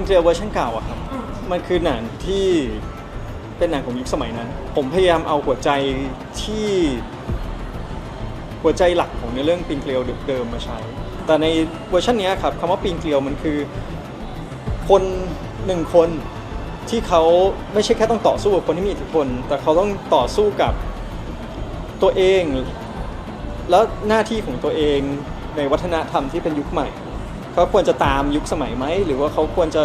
ปิงเกลียวเวอร์ชันเก่าอะครับ มันคือหนังที่เป็นหนังของยุคสมัยนั้น ผมพยายามเอาหัวใจที่หัวใจหลักของในเรื่องปิงเกลียวเดิมๆมาใช้ แต่ในเวอร์ชันเนี้ยครับคำว่าปิงเกลียวมันคือ คนหนึ่งคนที่เขาไม่ใช่แค่ต้องต่อสู้กับคนที่มีอิทธิพล แต่เขาต้องต่อสู้กับตัวเอง แล้วหน้าที่ของตัวเองในวัฒนธรรมที่เป็นยุคใหม่ เขาควรจะตามยุคสมัยไหมหรือว่าเขาควรจะ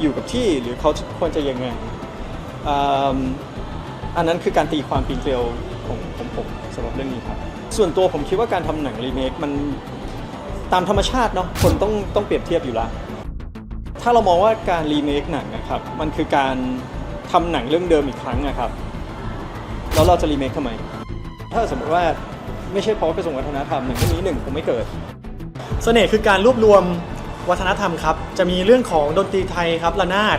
อยู่กับที่หรือเขาควรจะยังไงอ,อันนั้นคือการตีความปีนเกลียวของของผมสำหรับเรื่องนี้ครับ ส่วนตัวผมคิดว่าการทำหนังรีเมคมันตามธรรมชาติเนาะคนต้องต้องเปรียบเทียบอยู่ล้วถ้าเรามองว่าการรีเมคหนังนะครับมันคือการทำหนังเรื่องเดิมอีกครั้งนะครับแล้วเราจะรีเมคทำไม ถ้าสมมติว่าไม่ใช่เพราะกระทรวงวัฒนธรรมหนึ่งเรื่องนี้หนึ่งคงไม่เกิด เสน่ห์คือการรวบรวมวัฒนธรรมครับ จะมีเรื่องของดนตรีไทยครับระนาด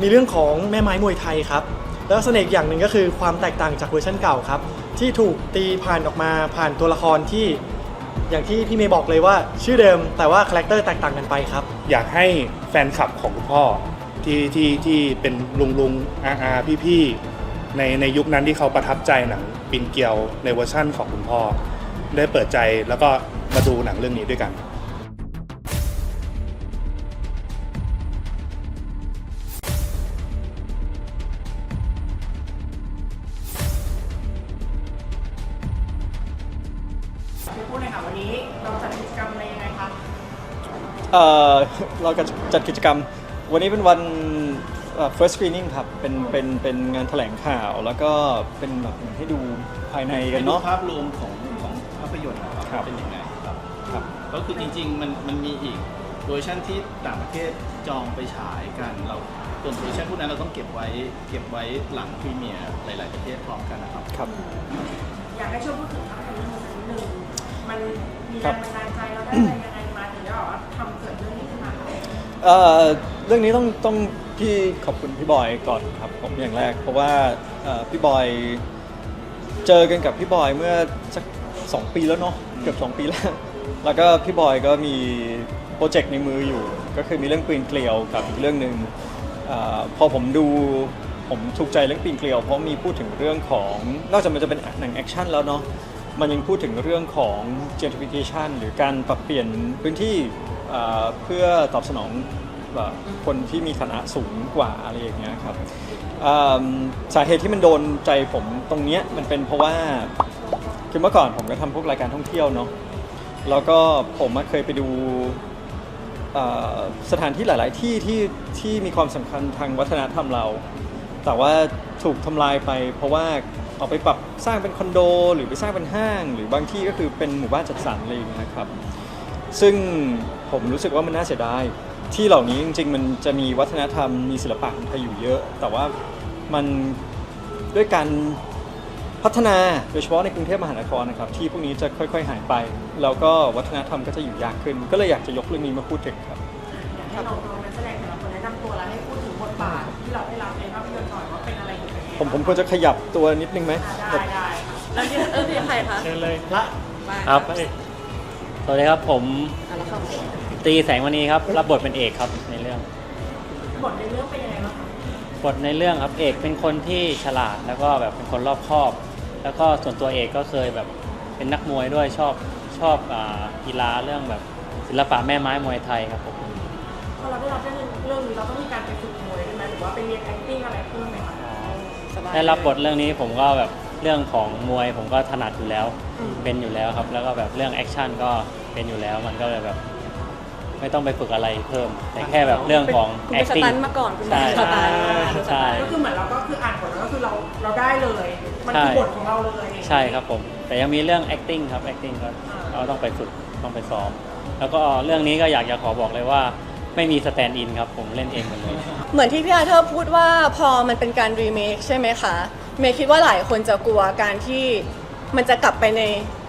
มีเรื่องของแม่ไม้มวยไทยครับ แล้วเสน่ห์อีกอย่างหนึ่งก็คือความแตกต่างจากเวอร์ชันเก่าครับ ที่ถูกตีผ่านออกมาผ่านตัวละครที่ อย่างที่พี่เมย์บอกเลยว่า ชื่อเดิมแต่ว่าคาแรคเตอร์แตกต่างกันไปครับ อยากให้แฟนคลับของคุณพ่อที่ที่ที่เป็นลุงลุงอาอาพี่พี่ๆในในยุคนั้นที่เขาประทับใจหนังปินเกียวในเวอร์ชั่นของคุณพ่อ ได้เปิดใจแล้วก็มาดูหนังเรื่องนี้ด้วยกัน เอ่อเราก็จัดกิจกรรม วันนี้เป็นวันเอ่อ first screening ครับ เป็นเป็นเป็นงานแถลงข่าวแล้วก็เป็นแบบเหมือนให้ดูภายในกันเนาะ ภาพรวมของของภาพยนตร์นะครับครับ เป็นยังไงครับ ครับ ก็คือจริงๆมันมันมีอีกเวอร์ชันที่ต่างประเทศจองไปฉายกันเราส่วนเวอร์ชันพวกนั้นเราต้องเก็บไว้เก็บไว้หลังพรีเมียร์หลาย ๆ ประเทศพร้อมกันนะครับ ครับ อยากให้ช่วยพูดถึงภาพยนตร์สักนิดนึงมันมีครัแรงบบันดาลใจเราได้อะไรยังไง มาถึงได้แบบว่าทำเกิดเรื่องนี้ขึ้นมาเอ่อเรื่องนี้ต้องต้องพี่ขอบคุณพี่บอยก่อนครับผมอย่างแรก เพราะว่าเอ่อพี่บอยเจอกันกับพี่บอยเมื่อสักสองปีแล้วเนาะเกือบสองปีแล้ว แล้วก็พี่บอยก็มีโปรเจกต์ในมืออยู่ ก็คือมีเรื่องปีนเกลียวกับอีกเรื่องหนึ่งเออพอผมดูผมถูกใจเรื่องปีนเกลียวเพราะมีพูดถึงเรื่องของนอกจากมันจะเป็นหนังแอคชั่นแล้วเนาะ มันยังพูดถึงเรื่องของ gentrification หรือการปรับเปลี่ยนพื้นที่เพื่อตอบสนองแบบคนที่มีฐานะสูงกว่าอะไรอย่างเงี้ยครับสาเหตุที่มันโดนใจผมตรงเนี้ยมันเป็นเพราะว่าคือเมื่อก่อนผมก็ทำพวกรายการท่องเที่ยวเนาะแล้วก็ผมเคยไปดูสถานที่หลาย ๆ ที่ที่ที่มีความสำคัญทางวัฒนธรรมเรา แต่ว่าถูกทำลายไปเพราะว่า เอาไปปรับสร้างเป็นคอนโด หรือไปสร้างเป็นห้าง หรือบางที่ก็คือเป็นหมู่บ้านจัดสรรอะไรอย่างเงี้ยนะครับซึ่งผมรู้สึกว่ามันน่าเสียดายที่เหล่านี้จริงๆ มันจะมีวัฒนธรรมมีศิลปะของไทยอยู่เยอะ แต่ว่ามันด้วยการพัฒนาโดยเฉพาะในกรุงเทพมหานครนะครับที่พวกนี้จะค่อย ๆ หายไป แล้วก็วัฒนธรรมก็จะอยู่ยากขึ้น ก็เลยอยากจะยกเรื่องนี้มาพูดถึงครับ ผมผมควรจะขยับตัวนิดนึงไหมได้ได้ค่ะแล้วที่เออที่ใครคะเชิญเลยละครับพะเอกสวัสดีครับผมอะแล้วครับตีแสงมณีครับรับบทเป็นเอกครับในเรื่องบทในเรื่องเป็นยังไงบ้างคะบทในเรื่องครับเอกเป็นคนที่ฉลาดแล้วก็แบบเป็นคนรอบคอบ แล้วก็ส่วนตัวเอกก็เคยแบบเป็นนักมวยด้วยชอบชอบอ่ากีฬาเรื่องแบบศิลปะแม่ไม้มวยไทยครับผม พอเราได้รับเรื่องเรื่องนี้เราต้องมีการไปฝึกมวยด้วยไหมหรือว่าไปเรียน acting อะไรเพิ่มไหมคะ ได้รับบทเรื่องนี้ผมก็แบบเรื่องของมวยผมก็ถนัดอยู่แล้วเป็นอยู่แล้วครับ แล้วก็แบบเรื่องแอคชั่นก็เป็นอยู่แล้ว มันก็เลยแบบ ไม่ต้องไปฝึกอะไรเพิ่ม แต่แค่แบบเรื่องของ คุณเป็น acting สตันท์มาก่อนคุณเป็นใช่สตันท์ใช่ ก็คือเหมือนเราก็คืออ่านบทแล้วก็คือเราเราได้เลย มันใช่คือบทของเราเลย ใช่ครับผม แต่ยังมีเรื่อง acting ครับ acting ก็เราต้องไปฝึกต้องไปซ้อม แล้วก็เรื่องนี้ก็อยากจะขอบอกเลยว่า ไม่มีสแตนด์อินครับ ผมเล่นเองหมดเลย เหมือนที่พี่อาเธอร์พูดว่าพอมันเป็นการรีเมคใช่ไหมคะ เมย์คิดว่าหลายคนจะกลัวการที่มันจะกลับไปใน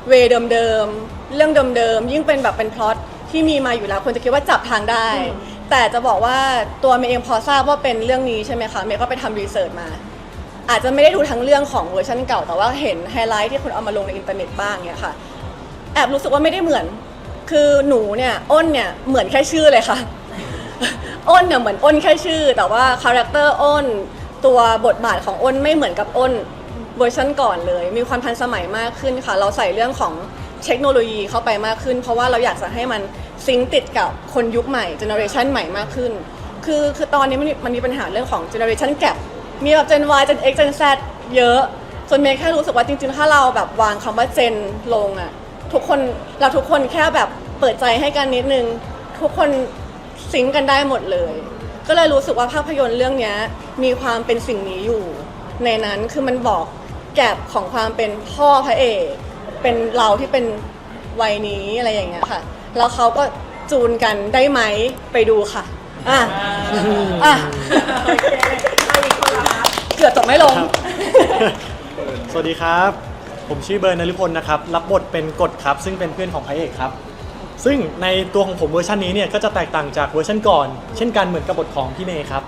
เวย์เดิมๆ เรื่องเดิมๆ ยิ่งเป็นแบบเป็นพล็อตที่มีมาอยู่แล้วคนจะคิดว่าจับทางได้ แต่จะบอกว่าตัวเมย์เองพอทราบว่าเป็นเรื่องนี้ใช่ไหมคะเมย์ก็ไปทำรีเสิร์ชมา อาจจะไม่ได้ดูทั้งเรื่องของเวอร์ชันเก่าแต่ว่าเห็นไฮไลท์ที่คนเอามาลงในอินเทอร์เน็ตบ้างเนี่ยค่ะแอบรู้สึกว่าไม่ได้เหมือน คือหนูเนี่ยอ้นเนี่ยเหมือนแค่ชื่อเลยค่ะ อ้นเนี่ยเหมือนอ้นแค่ชื่อ แต่ว่าคาแรคเตอร์อ้นตัวบทบาทของอ้นไม่เหมือนกับอ้นเวอร์ชันก่อนเลย มีความทันสมัยมากขึ้นค่ะ เราใส่เรื่องของเทคโนโลยีเข้าไปมากขึ้น เพราะว่าเราอยากจะให้มันซิงติดกับคนยุคใหม่เจเนอเรชันใหม่มากขึ้น คือคือตอนนี้มันมีมันมีปัญหาเรื่องของเจเนอเรชันแก p มีแบบ Gen Y Gen X Gen Z เยอะจนเมย์แค่รู้สึกว่าจริงๆ ถ้าเราแบบวางคำว่าเจนลงอะทุกคนเราทุกคนแค่แบบเปิดใจให้กันนิดนึง ทุกคน ซิงค์กันได้หมดเลย ก็เลยรู้สึกว่าภาพยนตร์เรื่องนี้มีความเป็นสิ่งนี้อยู่ ในนั้นคือมันบอกแกลบของความเป็นพ่อพระเอกเป็นเราที่เป็นวัยนี้อะไรอย่างเงี้ยค่ะ แล้วเขาก็จูนกันได้ไหมไปดูค่ะอะอะเคเอาอีกคนละคะเกือบจบไม่ลง สวัสดีครับ ผมชื่อเบิร์นนฤพลนะครับ รับบทเป็นกฎครับ ซึ่งเป็นเพื่อนของพระเอกครับ ซึ่งในตัวของผมเวอร์ชันนี้เนี่ยก็จะแตกต่างจากเวอร์ชันก่อน เช่นกันเหมือนกับบทของพี่เมย์ครับ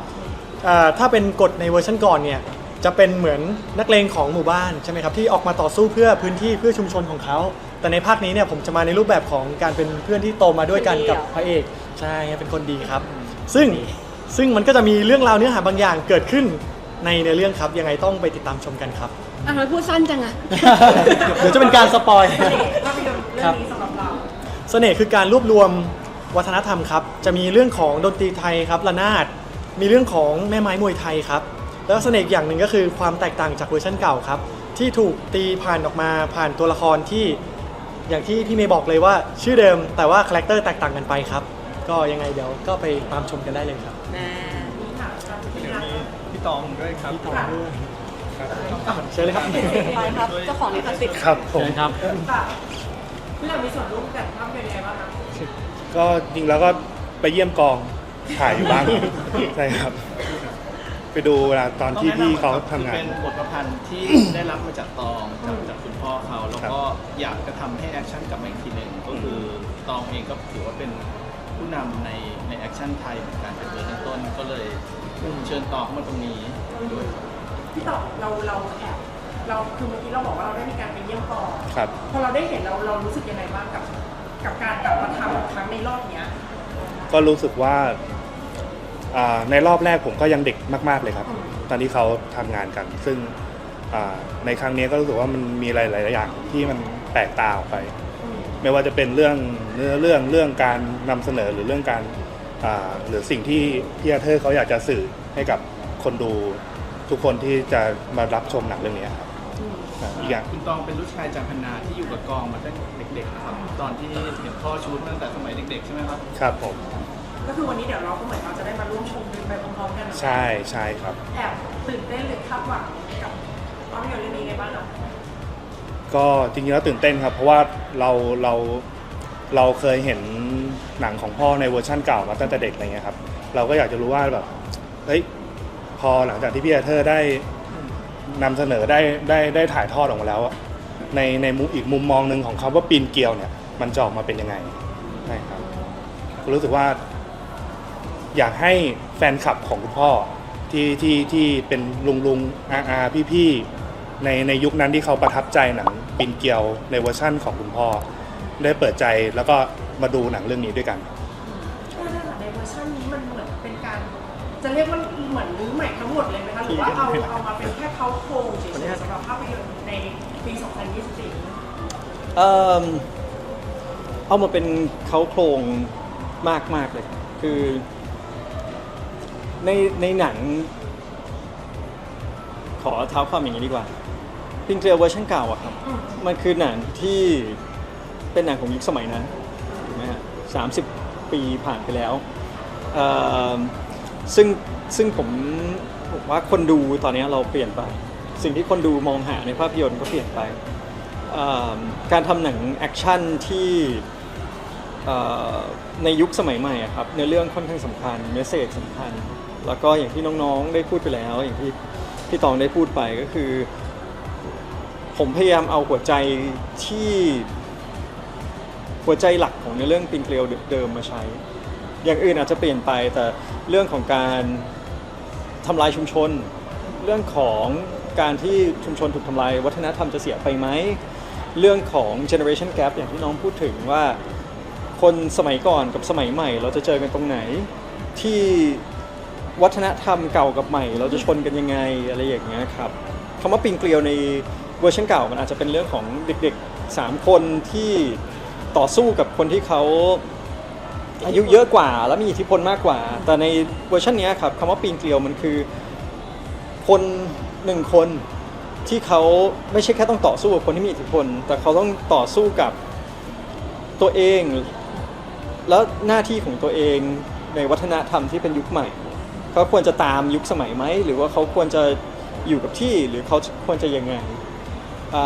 อ่าถ้าเป็นกฎในเวอร์ชันก่อนเนี่ยจะเป็นเหมือนนักเลงของหมู่บ้านใช่ไหมครับที่ออกมาต่อสู้เพื่อพื้นที่เพื่อชุมชนของเขา แต่ในภาคนี้เนี่ยผมจะมาในรูปแบบของการเป็นเพื่อนที่โตมาด้วยกันกับพระเอกใช่เป็นคนดีครับ ซึ่งซึ่งมันก็จะมีเรื่องราวเนื้อหาบางอย่างเกิดขึ้นในในเรื่องครับยังไงต้องไปติดตามชมกันครับอะมันพูดสั้นจังอะเดี๋ยวจะเป็นการสปอยภาพยนตร์เรื่องนี้สำหรับ เราเสน่ห์คือการรวบรวมวัฒนธรรมครับ จะมีเรื่องของดนตรีไทยครับระนาด มีเรื่องของแม่ไม้มวยไทยครับ แล้วเสน่ห์อีกอย่างหนึ่งก็คือความแตกต่างจากเวอร์ชันเก่าครับ ที่ถูกตีผ่านออกมาผ่านตัวละครที่อย่างที่พี่เมย์บอกเลยว่าชื่อเดิมแต่ว่าคาแรคเตอร์แตกต่างกันไปครับ ก็ยังไงเดี๋ยวก็ไปตามชมกันได้เลยครับนี่ค่ะการที่รักพี่ตองด้วยครับพี่ตองด้วยอะเชิญเลยครับ ไปครับเจ้าของลิขสิทธิ์ ครับผมเชิญครับค่ะ พี่เรามีส่วนร่วมกับภาพยนตร์ยังไงบ้างคะก็จริงแล้วก็ไปเยี่ยมกองถ่ายอยู่บ้างใช่ครับ ไปดูเวลาตอนที่พี่เขาทำงาน เป็นบทประพันธ์ที่ได้รับมาจากตองจากจากคุณพ่อเขา แล้วก็อยากจะทำให้แอคชั่นกลับมาอีกทีหนึ่งก็คือตองเองก็ถือว่าเป็นผู้นำในในแอคชั่นไทยเหมือนกันเป็นเบอร์ต้นๆก็เลยเชิญตองเข้ามาตรงนี้ด้วยครับพี่ต่อเราเราแอบ เราคือเมื่อกี้เราบอกว่าเราได้มีการไปเยี่ยมกองครับ พอเราได้เห็นเราเรารู้สึกยังไงบ้างกับกับการกลับมาทำครั้งในรอบเนี้ยก็รู้สึกว่าอ่าในรอบแรกผมก็ยังเด็กมาก ๆเลยครับ ตอนที่เขาทำงานกัน ซึ่งอ่าในครั้งนี้ก็รู้สึกว่ามันมีหลายๆอย่างที่มันแปลกตาออกไปไม่ว่าจะเป็นเรื่องเนื้อเรื่องเรื่องการนำเสนอหรือเรื่องการอ่าหรือสิ่งที่พี่อาเธอร์เขาอยากจะสื่อให้กับคนดูทุกคนที่จะมารับชมหนังเรื่องนี้ครับ อ่าอีกอย่างคุณตองเป็นลูกชายจากพันนาที่อยู่กับกองมาตั้งแต่เด็กๆนะครับตอนที่เห็นพ่อชูดตั้งแต่สมัยเด็กๆใช่ไหมครับครับผมก็คือวันนี้เดี๋ยวเราก็เหมือนเราจะได้มาร่วมชมไปพร้อมๆกันใช่ใช่ครับ แอบตื่นเต้นหรือคาดหวังกับภาพยนตร์เรื่องนี้ไงบ้างคะก็จริงๆแล้วตื่นเต้นครับ เพราะว่าเราเราเราเคยเห็นหนังของพ่อในเวอร์ชั่นเก่ามาตั้งแต่เด็กอะไรเงี้ยครับ เราก็อยากจะรู้ว่าแบบเฮ้ยพอหลังจากที่พี่อาเธอร์ได้ นำเสนอได้ได้ได้ถ่ายทอดออกมาแล้วอะในในมุมอีกมุมมองหนึ่งของคำว่าปีนเกลียวเนี่ย มันจะออกมาเป็นยังไงใช่ครับก็รู้สึกว่า อยากให้แฟนคลับของคุณพ่อที่ที่ที่เป็นลุงลุงอาอาพี่พี่ในในยุคนั้นที่เขาประทับใจหนังปินเกลียวในเวอร์ชั่นของคุณพ่อ ได้เปิดใจแล้วก็มาดูหนังเรื่องนี้ด้วยกัน จะเรียกว่าเหมือนรื้อใหม่ทั้งหมดเลยไหมคะหรือว่าเอาเอามาเป็นแค่เขาโครงเฉยๆสำหรับภาพยนตร์ในปี 2024เอิ่มเอามาเป็นเขาโครงมากมากๆเลยครับคือในในหนัง ขอเท้าความอย่างนี้ดีกว่าพิงเกลียวเวอร์ชันเก่าอะครับ มันคือหนังที่เป็นหนังของยุคสมัยนั้นถูกไหมฮะสามสิบปีผ่านไปแล้วเอิ่ม ซึ่งซึ่งผมผมว่าคนดูตอนนี้เราเปลี่ยนไป สิ่งที่คนดูมองหาในภาพยนตร์ก็เปลี่ยนไปอ่อการทำหนังแอคชั่นที่อ่อในยุคสมัยใหม่อะครับเนื้อเรื่องค่อนข้างสำคัญเมสเซจสำคัญ แล้วก็อย่างที่น้องๆได้พูดไปแล้ว อย่างที่พี่ตองได้พูดไปก็คือ ผมพยายามเอาหัวใจที่หัวใจหลักของในเรื่องปิงเกลียวเดิมมาใช้ อย่างอื่นอาจจะเปลี่ยนไปแต่เรื่องของการทำลายชุมชน เรื่องของการที่ชุมชนถูกทำลายวัฒนธรรมจะเสียไปไหมเรื่องของ generation gap อย่างที่น้องพูดถึงว่าคนสมัยก่อนกับสมัยใหม่ เราจะเจอกันตรงไหน ที่วัฒนธรรมเก่ากับใหม่ เราจะชนกันยังไงอะไรอย่างเงี้ยครับคำว่าปีนเกลียวในเวอร์ชันเก่ามันอาจจะเป็นเรื่องของเด็กๆ 3 คนที่ต่อสู้กับคนที่เขา อายุเยอะกว่าและมีอิทธิพลมากกว่า แต่ในเวอร์ชันนี้ครับคำว่าปีนเกลียวมันคือ คนหนึ่งคนที่เขาไม่ใช่แค่ต้องต่อสู้กับคนที่มีอิทธิพล แต่เขาต้องต่อสู้กับตัวเอง แล้วหน้าที่ของตัวเองในวัฒนธรรมที่เป็นยุคใหม่เขาควรจะตามยุคสมัยไหมหรือว่าเขาควรจะอยู่กับที่หรือเขาควรจะยังไงอ,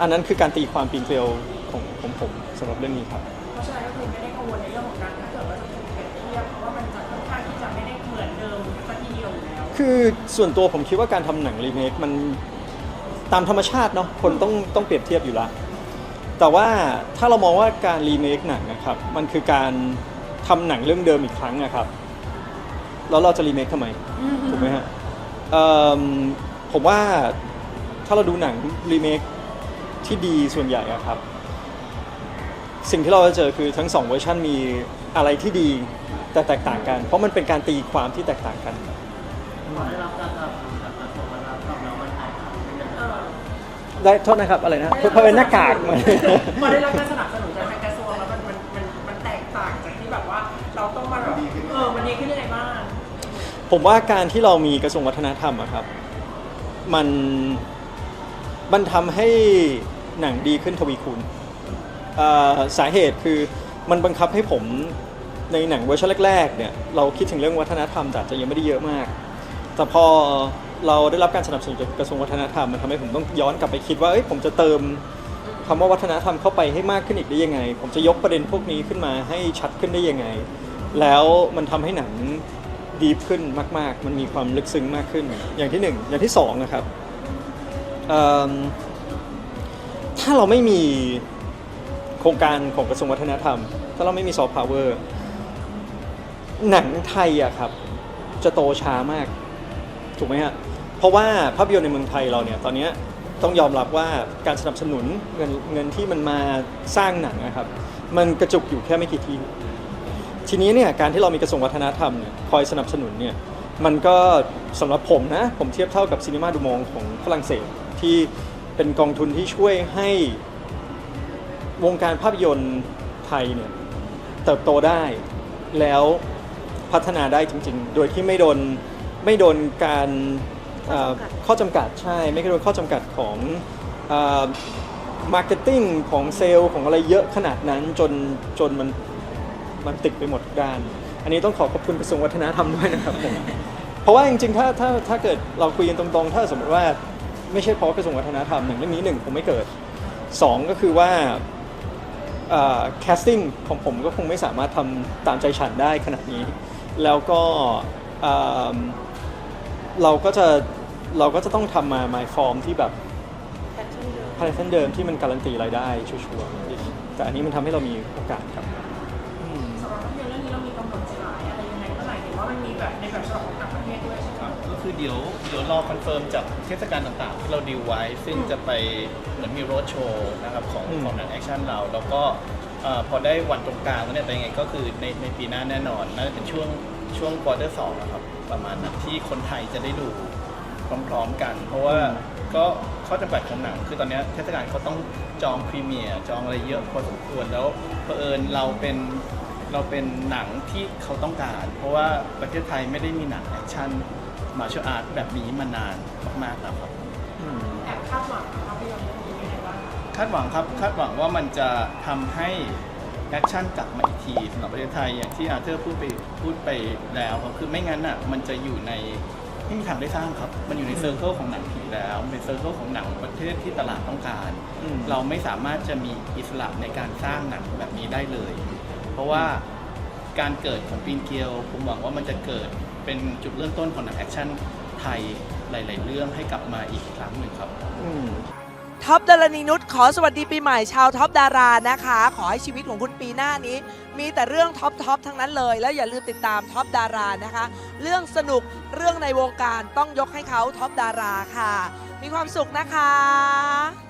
อันนั้นคือการตีความปีนเกลียวของของผมสำหรับเรื่องนี้ครับ คือไม่ได้กังวลในเรื่องของการถ้าเกิดว่าจะถูกเปรียบเทียบเพราะว่ามันจะค่อนข้างที่จะไม่ได้เหมือนเดิมสักทีเดียวอยู่แล้วคือส่วนตัวผมคิดว่าการทำหนังรีเมคมันตามธรรมชาติเนาะคนต้องต้องเปรียบเทียบอยู่และแต่ว่าถ้าเรามองว่าการรีเมคหนังนะครับมันคือการทำหนังเรื่องเดิมอีกครั้งนะครับแล้วเราจะรีเมคทำไมถูกไหมฮะเอิ่มผมว่าถ้าเราดูหนังรีเมคที่ดีส่วนใหญ่อะครับ สิ่งที่เราจะเจอคือทั้งสองเวอร์ชันมีอะไรที่ดีแต่แตกต่างกัน เพราะมันเป็นการตีความที่แตกต่างกัน ได้โทษนะครับอะไรนะเพราะเป็นหน้ากากมาพอได้รับการสนับสนุนจากทางกระทรวงแล้วมันมันมันมันแตกต่างจากที่แบบว่าเราต้องมาแบบเออมันดีขึ้นยังไงบ้าง ผมว่าการที่เรามีกระทรวงวัฒนธรรมอะครับ มันมันทำให้หนังดีขึ้นทวีคูณอ่า สาเหตุคือมันบังคับให้ผมในหนังเวอร์ชันแรกๆเนี่ยเราคิดถึงเรื่องวัฒนธรรมแต่จะยังไม่ได้เยอะมาก แต่พอเราได้รับการสนับสนุนจากกระทรวงวัฒนธรรมมันทำให้ผมต้องย้อนกลับไปคิดว่าเอ้ยผมจะเติมคำว่าวัฒนธรรมเข้าไปให้มากขึ้นอีกได้ยังไง ผมจะยกประเด็นพวกนี้ขึ้นมาให้ชัดขึ้นได้ยังไง แล้วมันทำให้หนังดีขึ้นมากๆ มันมีความลึกซึ้งมากขึ้น อย่างที่หนึ่งอย่างที่สองนะครับถ้าเราไม่มี โครงการของกระทรวงวัฒนธรรม ถ้าเราไม่มีซอฟต์พาวเวอร์หนังไทยอะครับ จะโตช้ามาก ถูกไหมฮะ เพราะว่าภาพยนตร์ในเมืองไทยเราเนี่ย ตอนนี้ต้องยอมรับว่าการสนับสนุนเงินเงินที่มันมาสร้างหนังนะครับ มันกระจุกอยู่แค่ไม่กี่ที่ ทีนี้เนี่ยการที่เรามีกระทรวงวัฒนธรรมเนี่ยคอยสนับสนุนเนี่ยมันก็สำหรับผมนะ ผมเทียบเท่ากับซีนีมาดูมองของฝรั่งเศสที่เป็นกองทุนที่ช่วยให้ วงการภาพยนตร์ไทยเนี่ยเติบโตได้แล้วพัฒนาได้จริง ๆ โดยที่ไม่โดนไม่โดนการเอ่อข้อจำกัดใช่ ไม่โดนข้อจำกัดของมาร์เก็ตติ้งของเซลล์ของอะไรเยอะขนาดนั้นจนจนมันมันติดไปหมดกด้าน อันนี้ต้องขอขอบคุณกระทรวงวัฒนธรรมด้วยนะครับผม เพราะว่าจริงๆ ถ้าถ้าถ้าเกิดเราคุยกันตรงๆ ถ้าสมมติว่าไม่ใช่เพราะกระทรวงวัฒนธรรมหนึ่งเรื่องนี้หนึ่งคงไม่เกิดสองก็คือว่า แคสติ้งของผมก็คงไม่สามารถทำตามใจฉันได้ขนาดนี้ แล้วก็อ่าเราก็จะเราก็จะต้องทำมา my form ที่แบบแพทเทิร์นเดิมที่มันการันตีรายได้ชัวร์ๆแต่อันนี้มันทำให้เรามีโอกาสครับสำหรับภาพยนตร์เรื่องนี้เรามีกำหนดฉายอะไรยังไงเมื่อไหร่เห็นว่ามันมีแบบในแบบฉบับของต่างประเทศด้วยใช่ไหม ครับก็คือเดี๋ยวเดี๋ยวรอคอนเฟิร์มจากเทศกาลต่างๆ ที่เราดีลไว้ ซึ่งจะไปเหมือนมีโรดโชว์นะครับของอืม ของหนังแอคชั่นเรา แล้วก็เอ่อพอได้วันตรงกลางแล้วเนี่ยแต่ยังไงก็คือในในปีหน้าแน่นอนน่าจะเป็นช่วงช่วงควอเตอร์สองนะครับ ประมาณนั้นที่คนไทยจะได้ดูพร้อมๆกัน เพราะว่าก็ข้อจำกัดของหนัง คือตอนเนี้ยเทศกาลเขาต้องจองพรีเมียร์จองอะไรเยอะพอสมควรแล้วเผอิญเราเป็น เราเป็นหนังที่เขาต้องการ เพราะว่าประเทศไทยไม่ได้มีหนังแอคชั่น มาร์ชอาร์ตแบบนี้มานานมากๆแล้วครับแอบคาดหวังกับภาพยนตร์เรื่องนี้ยังไงบ้างคะคาดหวังครับคาดหวังว่ามันจะทำให้แอคชั่นกลับมาอีกทีสำหรับประเทศไทยอย่างที่อาร์เธอร์พูดไปพูดไปแล้วครับคือไม่งั้นอะมันจะอยู่ในไม่มีทางได้สร้างครับ มันอยู่ในเซอร์เคิลของหนังผีแล้วมันเป็นเซอร์เคิลของหนังประเทศที่ตลาดต้องการอืมเราไม่สามารถจะมีอิสระในการสร้างหนังแบบนี้ได้เลย เพราะว่าการเกิดของปีนเกลียวผมหวังว่ามันจะเกิด เป็นจุดเริ่มต้นของหนังแอคชั่นไทยหลาย ๆ เรื่องให้กลับมาอีกครั้งหนึ่งครับอืมท็อปดารณีนุชขอสวัสดีปีใหม่ชาวท็อปดารานะคะ ขอให้ชีวิตของคุณปีหน้านี้ มีแต่เรื่องท็อปทอปทั้งนั้นเลย แล้วอย่าลืมติดตามท็อปดารานะคะ เรื่องสนุกเรื่องในวงการต้องยกให้เขาท็อปดาราค่ะ มีความสุขนะคะ